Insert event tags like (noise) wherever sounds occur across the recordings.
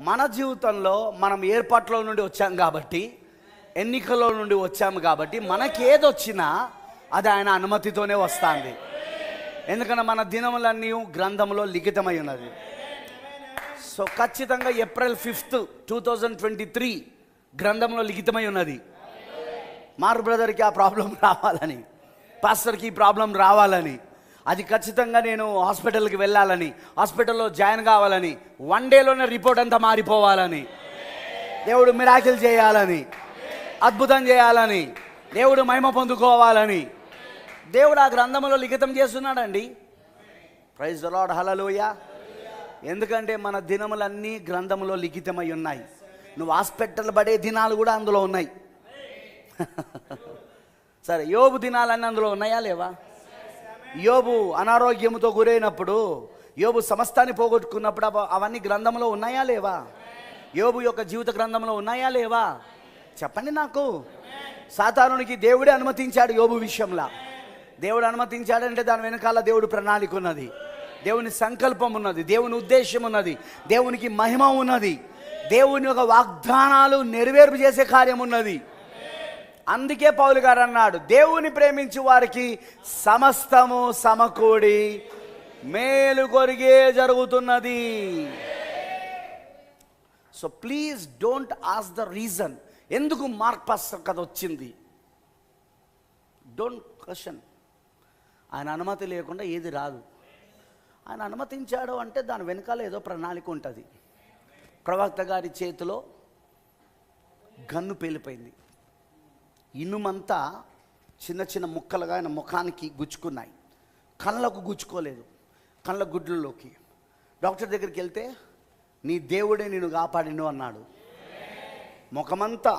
మన జీవితంలో మనం ఏర్పాట్లో నుండి వచ్చాం కాబట్టి ఎన్నికల్లో నుండి వచ్చాము కాబట్టి మనకి ఏది వచ్చినా అది ఆయన అనుమతితోనే వస్తుంది. ఎందుకంటే మన దినములన్నీ గ్రంథంలో లిఖితమై ఉన్నది. సో ఖచ్చితంగా April fifth two thousand twenty three గ్రంథంలో లిఖితమై ఉన్నది. మార్ బ్రదర్కి ఆ ప్రాబ్లం రావాలని పాస్టర్కి ఈ ప్రాబ్లం రావాలని అది ఖచ్చితంగా నేను హాస్పిటల్కి వెళ్ళాలని హాస్పిటల్లో జాయిన్ కావాలని వన్ డేలోనే రిపోర్ట్ అంతా మారిపోవాలని దేవుడు మిరాకిల్ చేయాలని అద్భుతం చేయాలని దేవుడు మహిమ పొందుకోవాలని దేవుడు ఆ గ్రంథంలో లిఖితం చేస్తున్నాడండి. ప్రైజ్ లాడ్ హలలోయ ఎందుకంటే మన దినములన్నీ గ్రంథంలో లిఖితమై ఉన్నాయి. నువ్వు హాస్పిటల్ పడే దినాలు కూడా అందులో ఉన్నాయి. (laughs) సరే యోగు దినాలన్నీ అందులో ఉన్నాయా లేవా? యోబు అనారోగ్యంతో గురైనప్పుడు యోబు సమస్తాన్ని పోగొట్టుకున్నప్పుడు అవన్నీ గ్రంథంలో ఉన్నాయా లేవా? యోబు యొక్క జీవిత గ్రంథంలో ఉన్నాయా లేవా? చెప్పండి నాకు. సాతానునికి దేవుడే అనుమతించాడు యోబు విషయంలో. దేవుడు అనుమతించాడంటే దాని వెనకాల దేవుడు ప్రణాళిక ఉన్నది. దేవుని సంకల్పం ఉన్నది దేవుని ఉద్దేశం ఉన్నది దేవునికి మహిమ ఉన్నది. దేవుని యొక్క వాగ్దానాలు నెరవేర్పు చేసే కార్యం ఉన్నది. అందుకే పౌలు గారు అన్నాడు దేవుని ప్రేమించు వారికి సమస్తము సమకూడి మేలు కొరిగే జరుగుతున్నది. So please don't ask the reason ఎందుకు మార్క్ పాస్టర్ కథ వచ్చింది? డోంట్ క్వశ్చన్ ఆయన అనుమతి లేకుండా ఏది రాదు. ఆయన అనుమతించాడు అంటే దాని వెనకాల ఏదో ప్రణాళిక ఉంటుంది. ప్రవక్త గారి చేతిలో గన్ను పేలిపోయింది. ఇనుమంతా చిన్న చిన్న ముక్కలుగా ఆయన ముఖానికి గుచ్చుకున్నాయి. కళ్ళకు గుచ్చుకోలేదు. కళ్ళ గుడ్లలోకి. డాక్టర్ దగ్గరికి వెళ్తే నీ దేవుడే నేను కాపాడిను అన్నాడు. ముఖమంతా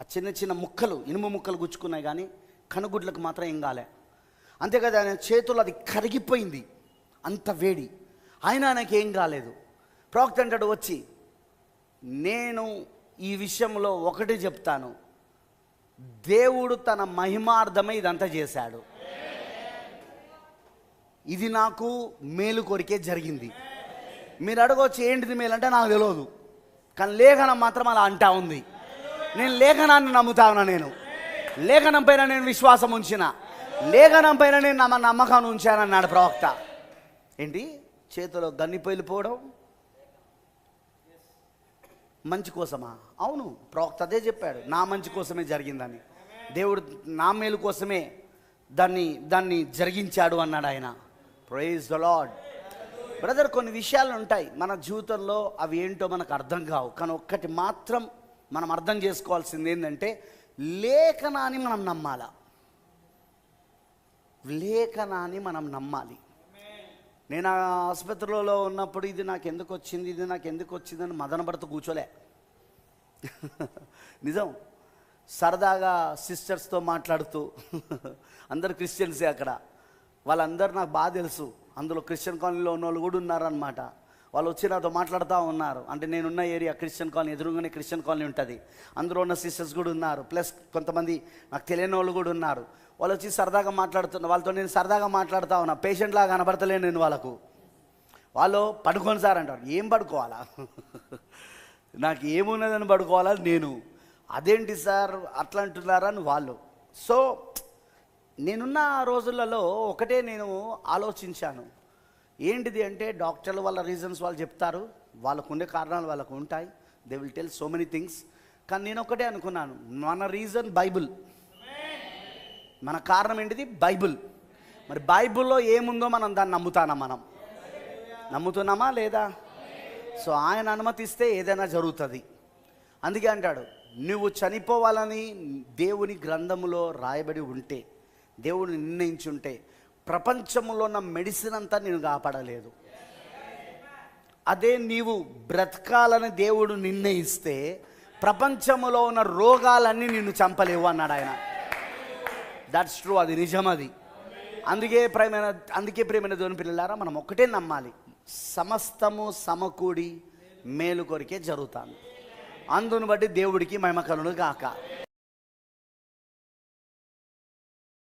ఆ చిన్న చిన్న ముక్కలు ఇనుము ముక్కలు గుచ్చుకున్నాయి కానీ కనుగుడ్లకు మాత్రం ఏం కాలే. అంతేకాదు ఆయన చేతులు అది కరిగిపోయింది. అంత వేడి. అయినా ఆయనకి ఏం కాలేదు. ప్రవక్త అంటాడు వచ్చి నేను ఈ విషయంలో ఒకటి చెప్తాను. దేవుడు తన మహిమార్థమై ఇదంతా చేశాడు. ఇది నాకు మేలు కొరికే జరిగింది. మీరు అడగవచ్చు ఏంటిది మేలు అంటే నాకు తెలియదు కానీ లేఖనం మాత్రం అలా అంటా ఉంది. నేను లేఖనాన్ని నమ్ముతా ఉన్నా నేను. లేఖనం పైన నేను విశ్వాసం ఉంచిన. లేఖనం పైన నేను నమ్మ నమ్మకాన్ని ఉంచానన్నాడు ప్రవక్త. ఏంటి? చేతిలో గన్ని పోయిపోవడం మంచి కోసమా? అవును ప్రవక్త అదే చెప్పాడు నా మంచి కోసమే జరిగిందని. దేవుడు నా మేలు కోసమే దాన్ని దాన్ని జరిగించాడు అన్నాడు ఆయన. ప్రైజ్ ద లాడ్ బ్రదర్ కొన్ని విషయాలు ఉంటాయి. మన జీవితంలో అవి ఏంటో మనకు అర్థం కావు. కానీ ఒక్కటి మాత్రం మనం అర్థం చేసుకోవాల్సింది ఏంటంటే లేఖనాన్ని మనం నమ్మాలా? లేఖనాన్ని మనం నమ్మాలి. నేను ఆ ఆసుపత్రిలో ఉన్నప్పుడు ఇది నాకు ఎందుకు వచ్చింది ఇది నాకు ఎందుకు వచ్చింది అని మదన పడుతూ కూర్చోలే. (laughs) నిజం. సరదాగా సిస్టర్స్తో మాట్లాడుతూ (laughs) అందరు క్రిస్టియన్సే అక్కడ. వాళ్ళందరూ నాకు బాగా తెలుసు. అందులో క్రిస్టియన్ కాలనీలో ఉన్న వాళ్ళు కూడా ఉన్నారనమాట వాళ్ళు వచ్చి నాతో మాట్లాడుతూ ఉన్నారు. అంటే నేనున్న ఏరియా క్రిస్టియన్ కాలనీ ఎదురుగానే క్రిస్టియన్ కాలనీ ఉంటుంది. అందులో ఉన్న సిస్టర్స్ కూడా ఉన్నారు. ప్లస్ కొంతమంది నాకు తెలియని వాళ్ళు కూడా ఉన్నారు. వాళ్ళు వచ్చి సరదాగా మాట్లాడుతున్నారు వాళ్ళతో నేను సరదాగా మాట్లాడుతూ ఉన్నా. పేషెంట్ లాగా కనబడతలేను నేను వాళ్ళకు. వాళ్ళు పడుకొని సార్ అంటారు. ఏం పడుకోవాలా? (laughs) నాకు ఏమున్నదని పడుకోవాలా? నేను. అదేంటి సార్? అట్లా అంటున్నారని వాళ్ళు. సో నేనున్న రోజులలో ఒకటే నేను ఆలోచించాను. ఏంటిది అంటే డాక్టర్లు వాళ్ళ రీజన్స్ వాళ్ళు చెప్తారు వాళ్ళకు ఉండే కారణాలు వాళ్ళకు ఉంటాయి they will tell so many things కానీ నేను ఒకటే అనుకున్నాను మన రీజన్ బైబుల్. మన కారణం ఏంటిది? బైబుల్. మరి బైబిల్లో ఏముందో మనం దాన్ని నమ్ముతానా మనం? నమ్ముతున్నామా లేదా? సో ఆయన అనుమతిస్తే ఏదైనా జరుగుతుంది. అందుకే అంటాడు నువ్వు చనిపోవాలని దేవుని గ్రంథములో రాయబడి ఉంటే దేవుడు నిర్ణయించుంటే ప్రపంచంలో ఉన్న మెడిసిన్ అంతా నేను కాపాడలేదు. అదే నీవు బ్రతకాలని దేవుడు నిర్ణయిస్తే ప్రపంచంలో ఉన్న రోగాలన్నీ నిన్ను చంపలేవు అన్నాడు ఆయన. దట్స్ ట్రూ అది నిజం అది. అందుకే ప్రేమైన అందుకే ప్రేమైన దేవుని పిల్లలారా మనం ఒకటే నమ్మాలి. సమస్తము సమకూడి మేలు కొరికే జరుగుతాను. అందును బట్టి దేవుడికి మహిమ కలును కాక